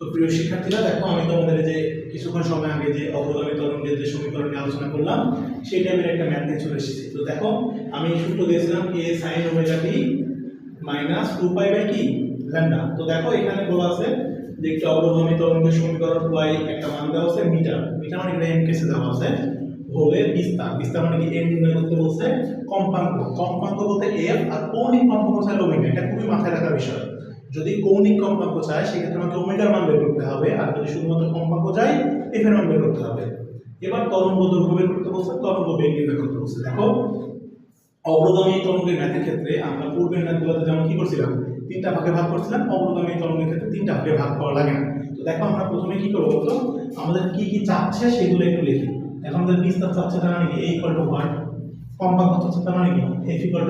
তো প্রিয় শিক্ষার্থীরা, দেখো, আমি তোমাদের যে কিছুক্ষণ সময় আগে যে অগ্রগামী তরঙ্গের যে সমীকরণ নিয়ে আলোচনা করলাম, সেই টাইপের একটা ম্যাথ নিয়ে চলে এসেছি। তো দেখো, আমি সূত্র দিয়েছিলাম a sine omega t minus two pi by কি? ল্যামডা তো দেখো, এখানে বলা আছে যে একটি অগ্রগামী তরঙ্গের সমীকরণ ওয়াই একটা মান দেওয়া আছে মিটার। মিটার মানে এখানে এম কেসে দেওয়া আছে, হলে বিস্তার। বিস্তার মানে কি? এম নির্ণয় করতে বলছে কম্পাঙ্ক। কম্পাঙ্ক বলতে এফ আর কৌণিক কম্পাঙ্ক চাইলে ওমেগা এটা খুবই মাথায় রাখার বিষয়। যদি কৌণিক কম্পাঙ্ক চায়, সেক্ষেত্রে আমাকে ওমেগার মান বের করতে হবে। আর যদি শুধুমাত্র কম্পাঙ্ক চাই এফের মান বের করতে হবে। এবার তরঙ্গ দৈর্ঘ্য বের করতে বলছে তরঙ্গ বেগ নির্ণয় করতে বলছে দেখো, অগ্রগামী তরঙ্গের ম্যাথের ক্ষেত্রে আমরা পূর্বের ম্যাথগুলোতে যেমন কি করছিলাম, তিনটা ভাগে ভাগ করছিলাম, অগ্রগামী তরঙ্গের ক্ষেত্রে তিনটা ভাগে ভাগ করা লাগে না। তো দেখো, আমরা প্রথমে কি করব বলতো? আমাদের কি কি চাচ্ছে সেগুলো একটু লিখি। এখন আমাদের বিস্তার চাচ্ছে তার মানে কি? এ ইকুয়াল টু হোয়াট কম্পাঙ্ক চাচ্ছে তার মানে কি? এফ ইকুয়াল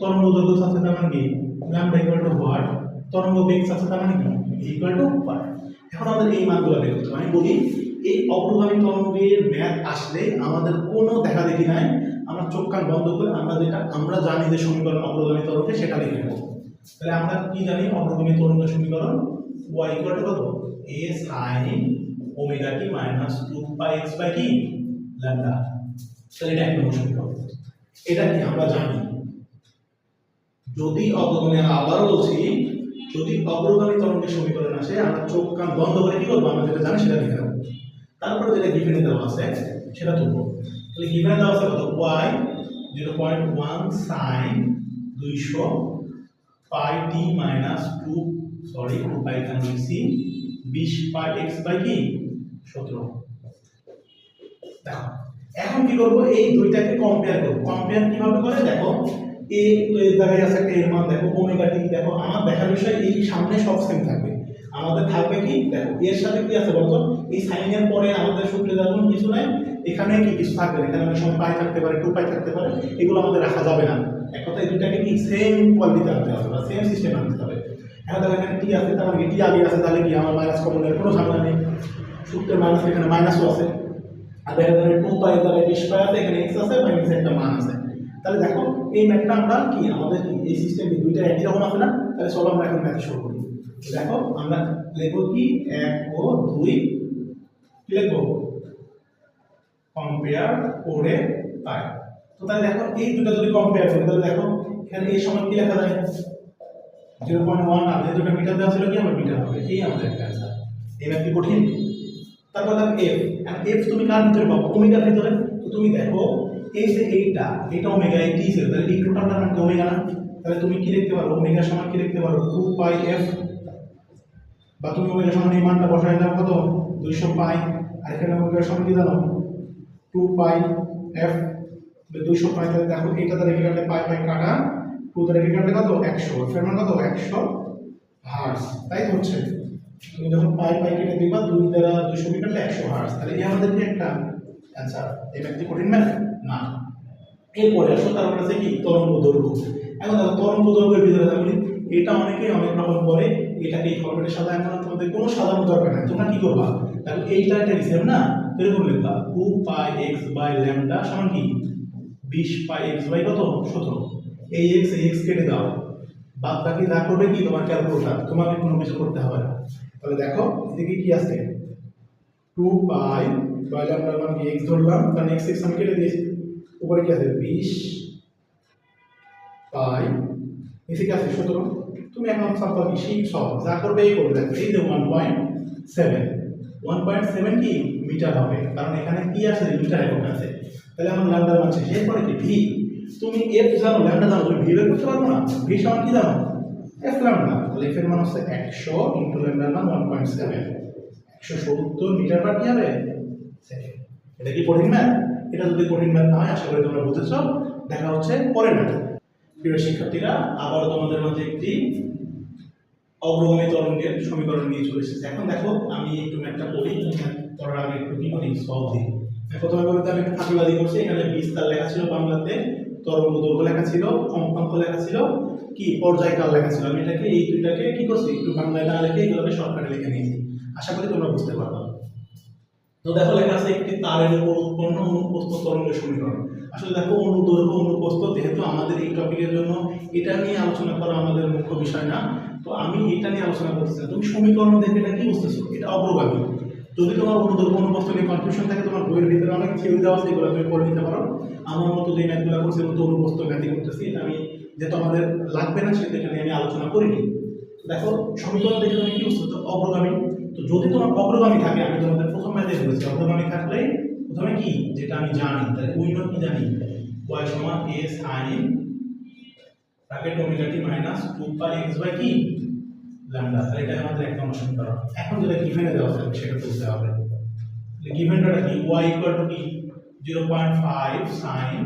তরঙ্গ দৈর্ঘ্য চাচ্ছে তার মানে কি? ল্যাম্ডা ইকুয়াল টু হোয়াট তরঙ্গ বেগ চাচ্ছে তার মানে ইকুয়াল টু হোয়াট এখন আমাদের এই মানগুলো বের করতে আমি বলি, এই অগ্রগামী তরঙ্গের ম্যাথ আসলে আমাদের কোনো দেখা দেখি নাই। আমরা চোখ কান বন্ধ করে আমরা যেটা, আমরা জানি যে সমীকরণ অগ্রগামী তরঙ্গে সেটা লিখে নেব। তাহলে আমরা কি জানি? অগ্রগামী তরঙ্গের সমীকরণ y ইকুয়াল টু কত? a sin omega t minus two pi x by কি ল্যামডা তাহলে এটা এক নম্বর সমীকরণ। এটা কি আমরা জানি? যদি অগ্রগামী আমি আবারও বলছি যদি অগ্রগামী তরঙ্গের সমীকরণ আসে, আমরা চোখ কান বন্ধ করে কি করব? আমরা যেটা জানি সেটা লিখে নেব তারপরে যেটা গিভেনে দেওয়া আছে, সেটা তুলবো। তাহলে গিভেনে দেওয়া আছে কত? Y zero point one sine দুইশো pi t minus two sorry two pi কেন লিখছি, বিশ পাই এক্স বাই কি? সতেরো। দেখো, এখন কি করব? এই দুইটাকে কম্পেয়ার করব। কম্পেয়ার কীভাবে করে? দেখো এ জায়গায় দেখো আমার দেখার বিষয় এই সামনে সব সেম থাকবে। আমাদের থাকবে কি? দেখো এর সাথে কি আছে বলতো? এই সাইনের পরে আমাদের সূত্রে কিছু নাই। এখানে কি কিছু থাকবে থাকতে পারে এগুলো আমাদের রাখা যাবে না। এক দুইটাকে কি? সেম কোয়ালিটিতে আনতে হবে বা সেম সিস্টেম আনতে হবে। দেখো এখানে টি আছে, তার মানে টি আছে, তাহলে কি? আমার মাইনাস কমনের কোনো ঝামেলা নেই। সূত্রের মাইনাস এখানে মাইনাসও আছে। আর দেখা টু পাই তাহলে এখানে এক্স আছে মাইনাস একটা মান আছে। তাহলে দেখো, এই ম্যাথটা আমরা কি? আমাদের এই সিস্টেমে দুইটা একই রকম আছে না? তাহলে চলো আমরা এখন ম্যাথ শুরু করি। দেখো, আমরা লিখব কি? এক ও দুই। কি লিখব? কম্পেয়ার করে পাই তো তাহলে দেখো, এই দুটো যদি কম্পেয়ার করি, তাহলে দেখো, এখানে এই সময় কি লেখা যায়? জিরো পয়েন্ট ওয়ান আর যে দুটো মিটার দেওয়া ছিল কি? আমার মিটার হবে। এই আমাদের একটা অ্যান্সার এই ম্যাথ কি কঠিন? তারপর দেখো এফ এফ তুমি কার ভিতরে পাবো? ওমেগার ভিতরে? তো তুমি দেখো এই যে এইটা, এটা ওমেগা এই টি তাহলে এই টোটালটা নাকি ওমেগা না? তাহলে তুমি কি লিখতে পারো? ওমেগা সমান কি লিখতে পারো? টু পাই এফ বা তুমি ওমেগা সমান এই মানটা বসায় দাও, কত? দুইশো পাই আর এখানে ওমেগা সমান কি জানো টু পাই এফ দুইশো পাই তাহলে দেখো এইটা তাহলে কি কাটলে পাই পাই কাটা। টু তাহলে কি কাটলে কত? একশো। এর মান কত? একশো হার্স তাই হচ্ছে? তুমি যখন পাই পাই কেটে দিবা দুই দ্বারা কি কাটলে একশো হার্স তাহলে এই আমাদের কি একটা অ্যান্সার এই ব্যক্তি কঠিন ম্যাথ না। এরপরে আসো, তারপরে আছে কি? তরঙ্গ দৈর্ঘ্য। এখন দেখো, তরঙ্গ দৈর্ঘ্যের ভিতরে আমি এটা অনেকে অনেক রকম করে এটাকে এই ফর্মেটে সাদা এখন তোমাদের কোনো সাজানোর দরকার নেই। তোমরা কি করবা? দেখো, এইটা একটা হিসেব না? এরকম লিখবা two pi x by lambda সমান কি? বিশ পাই এক্স বাই কত? সতেরো। এই এক্স এই এক্স কেটে দাও। বাদ বাকি যা করবে কি? তোমার ক্যালকুলেটার তোমাকে কোনো কিছু করতে হবে না। তাহলে দেখো, এদিকে কি আছে? টু পাই ল্যামডার মান কি এক্স ধরলাম কারণ এক্স এক্স আমি কেটে দিয়েছি। উপরে কি আছে? বিশ পাই নিচে কি আছে? সতেরো। তুমি এখন সব পাবি শিখ সব, যা করবে এই করবে। এই যে one point seven one point seven কি? মিটার হবে। কারণ এখানে কি আছে? মিটার একক আছে। তাহলে আমার মান শেষ। এরপরে কি? ভি তুমি এফ জানো ল্যামডা জানো, তুমি ভি বের করতে পারব না? ভি সমান কি জানো? এফ ল্যামডা তাহলে এফ এর মান হচ্ছে একশো ইন্টু ল্যামডার মান ওয়ান পয়েন্ট সেভেন একশো সত্তর মিটার পার কি হবে? এটা কি কঠিন ম্যাথ এটা যদি কঠিন ম্যাথ না হয়, আশা করি তোমরা বুঝেছ। দেখা হচ্ছে পরের ম্যাথে প্রিয় শিক্ষার্থীরা, আবারও তোমাদের মাঝে একটি অগ্রগামী তরঙ্গের সমীকরণ নিয়ে চলে এসেছে। এখন দেখো, আমি একটু ম্যাথটা ম্যাথ পড়ার আগে একটু কি করি সলভ দিই প্রথমে বলতে আমি একটু ফাঁকিবাদি করছি। এখানে বিস্তার লেখা ছিল বাংলাতে, তরঙ্গ দৈর্ঘ্য লেখা ছিল, কম্পাঙ্ক লেখা ছিল, কি পর্যায়কাল লেখা ছিল। আমি এটাকে, এই দুইটাকে কি করছি? একটু বাংলায় না লিখে এগুলোকে শর্টকাটে লিখে নিয়েছি। আশা করি তোমরা বুঝতে পারবে। তো দেখো লেখা আছে একটি তারের উপর উৎপন্ন অনুপ্রস্থ তরঙ্গের সমীকরণ। আসলে দেখো অনুদৈর্ঘ্য অনুপ্রস্থ যেহেতু আমাদের এই টপিকের জন্য এটা নিয়ে আলোচনা করা আমাদের মুখ্য বিষয় না, তো আমি এটা নিয়ে আলোচনা করতেছি তুমি সমীকরণ দেখে এটা কি বুঝতেছো? এটা অগ্রগামী। যদি তোমার অনুদর অনুপস্থ নিয়ে কনফিউশন থাকে, তোমার বইয়ের ভিতরে অনেক থিওরি দেওয়া আছে, এগুলো তুমি পড়ে নিতে পারো। আমার মতো যে ম্যাথগুলো করছি, মতো অনুপস্থ ম্যাথই করতেছি। এটা আমি, যেহেতু আমাদের লাগবে না সেটা নিয়ে আমি আলোচনা করিনি। দেখো, সমীকরণ দেখে তুমি কি বুঝছ তো অগ্রগামী। তো যদি তোমার অগ্রগামী থাকে, আমি তোমাদের প্রথম ম্যাথে বলেছি অগ্রগামী থাকলে প্রথমে কি? যেটা আমি জানি, তাহলে উই কি জানি। y সমান a sin bracket omega t minus two pi x by কি? ল্যামডা তাহলে এটা আমাদের এক নম্বর সমীকরণ এখন যেটা গিভেনে দেওয়া থাকবে, সেটা তুলতে হবে। গিভেনটা কি? y ইকুয়াল টু কি? জিরো পয়েন্ট ফাইভ সাইন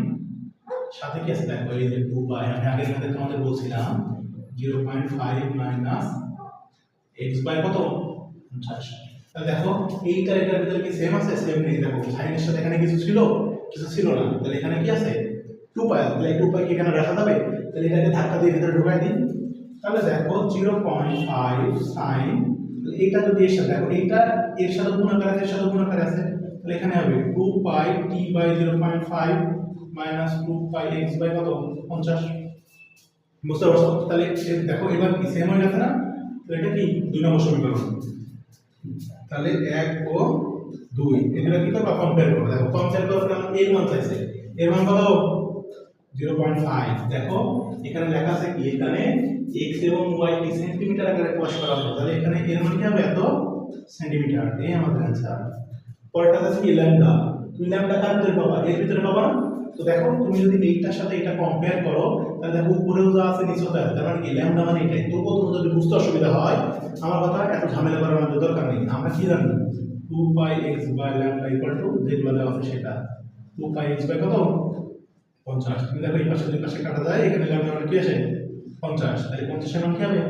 সাথে কি আছে? দেখো, এই যে টু বাই আমি আগের সাথে তোমাদের বলছিলাম zero point five minus x by কত? পঞ্চাশ তাহলে দেখো এইটা এটার ভিতরে কি সেম আছে? সেম নেই। দেখো, সাইনের সাথে এখানে কিছু ছিল কিছু ছিল না। তাহলে এখানে কি আছে? টু পাই তাহলে টু পাই কি এখানে রাখা যাবে? তাহলে এটাকে ধাক্কা দিয়ে ভিতরে ঢুকাই দিই। তাহলে দেখো জিরো পয়েন্ট ফাইভ সাইন এইটা যদি এর সাথে, দেখো, এইটা এর সাথে গুণাকার আছে? এর সাথে গুণাকার আছে? তাহলে এখানে হবে two pi t by zero point five minus two pi x by কত? পঞ্চাশ। বুঝতে পারছ? তাহলে দেখো, এবার কি সেম হয়ে গেছে না? তো এটা কি? দুই নম্বর সমীকরণ। তাহলে এক ও দুই। এগুলো কি করবা? কম্পেয়ার করব। দেখো কম্পেয়ার করতে আমার এর মান চাইছে। এর মান কত? জিরো পয়েন্ট ফাইভ দেখো, এখানে লেখা আছে কি? এখানে এক্স এবং ওয়াই কি সেন্টিমিটার আকারে প্রকাশ করা হবে তাহলে এখানে এর মান কি হবে? এত সেন্টিমিটার এই আমাদের অ্যান্সার পরেরটা আছে কি? ল্যামডা তুমি ল্যামডা কার ভিতরে পাবা? এর ভিতরে পাবা তো দেখো, তুমি যদি এইটার সাথে এটা কম্পেয়ার করো তাহলে দেখো উপরেও যা আছে, নিচেও যা আছে তার মানে কি? মানে এটাই। তবুও তোমার যদি বুঝতে অসুবিধা হয়, আমার কথা এত ঝামেলা করার আমাদের দরকার নেই। আমরা কি জানি? Two pi x by lambda equal to যেগুলো দেওয়া আছে সেটা। টু পাই এক্স বাই কত? পঞ্চাশ। তুমি দেখো, এই পাশে দুই পাশে কাটা যায়, এখানে ল্যামডা মানে কি আছে পঞ্চাশ। তাহলে পঞ্চাশের মান কি হবে?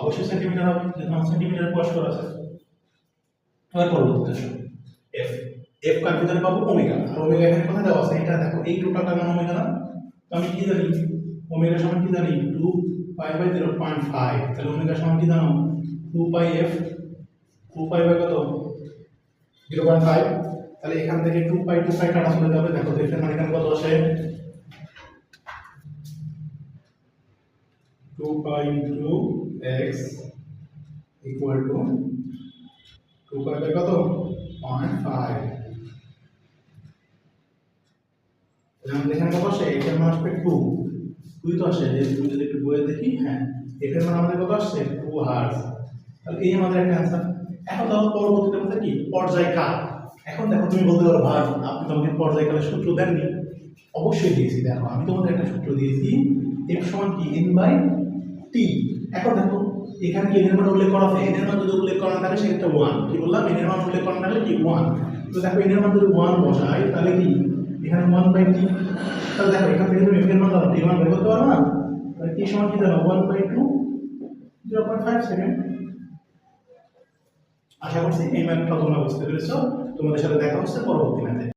অবশ্যই সেন্টিমিটার হবে, যেহেতু আমার সেন্টিমিটার প্রকাশ করা আছে। এবার পরবর্তীতে আসো এফ এফ কার ভিতরে পাবো? ওমেগা। আর ওমেগা এখানে কোথায় দেওয়া আছে? এটা দেখো, এই টোটালটার নাম ওমেগা না। তো আমি কি জানি? ওমেগা সমান কি জানি? Two pi by zero point five তাহলে ওমেগা সমান কি জানো? Two pi f two pi by কত? জিরো পয়েন্ট ফাইভ তাহলে এখান থেকে টু পাই টু পাই কাটা চলে যাবে। দেখো দেখেন মানে এখানে কত আসে? Two pi into x equal to two pi by কত? পয়েন্ট ফাইভ এখানে কত আসে? এখানে আসবে টু টুই তো আসে তুমি যদি একটু বইয়ে দেখি হ্যাঁ এখানে আমাদের কত আসছে? টু হার্স তাহলে এই আমাদের একটা অ্যান্সার এখন দেখো পরবর্তীটা বলতে কি? পর্যায়কাল। এখন দেখো, তুমি বলতে পারো, ভাই, আপনি তো আমাকে পর্যায়কালের সূত্র দেননি। অবশ্যই দিয়েছি, দেখো, আমি তোমাদের একটা সূত্র দিয়েছি। এফ সমান কি? এন বাই টি এখন দেখো, এখানে কি এনের মান উল্লেখ করা আছে? এনের মান যদি উল্লেখ করা থাকে, সেক্ষেত্রে ওয়ান কি বললাম? এনের মান উল্লেখ করা থাকলে কি? ওয়ান তো দেখো এনের মান যদি ওয়ান বসাই, তাহলে কি? এখানে ওয়ান বাই টি। তাহলে দেখো, এখান থেকে তুমি এফের মান জানো টি মান বের করতে পারো না তাহলে টি সমান কি দাঁড়াও one by two zero point five second আশা করছি এই ম্যাথটা তোমরা বুঝতে পেরেছ। তোমাদের সাথে দেখা হচ্ছে পরবর্তী ম্যাথে।